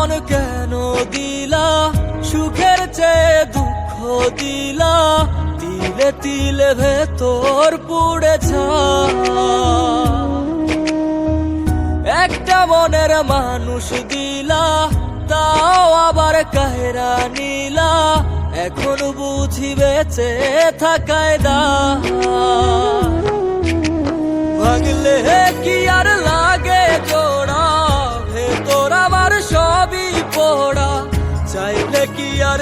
জীবন কেন দিলা? সুখের চেয়ে দুঃখ দিলা? তিলে তিলে ভেতর পুড়ে একটা মনের মানুষ দিলা, তাও আবার কাহেরা নিলা। এখন বুঝি বেঁচে থাকায় দা। ভাঙলে কি আর